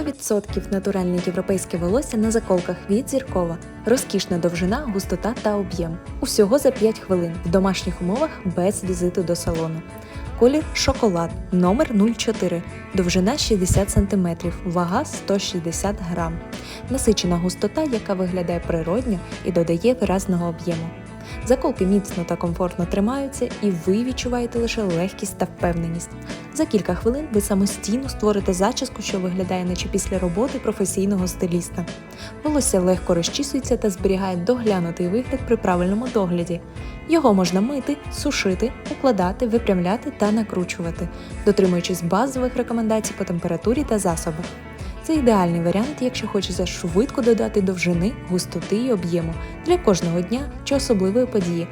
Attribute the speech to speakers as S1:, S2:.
S1: 100% натуральне європейське волосся на заколках від зіркова, розкішна довжина, густота та об'єм. Усього за 5 хвилин в домашніх умовах без візиту до салону. Колір шоколад, номер 04, довжина 60 см, вага 160 грам. Насичена густота, яка виглядає природньо і додає виразного об'єму. Заколки міцно та комфортно тримаються, і ви відчуваєте лише легкість та впевненість. За кілька хвилин ви самостійно створите зачіску, що виглядає наче після роботи професійного стиліста. Волосся легко розчісується та зберігає доглянутий вигляд при правильному догляді. Його можна мити, сушити, укладати, випрямляти та накручувати, дотримуючись базових рекомендацій по температурі та засобах. Це ідеальний варіант, якщо хочеться швидко додати довжини, густоти і об'єму для кожного дня чи особливої події,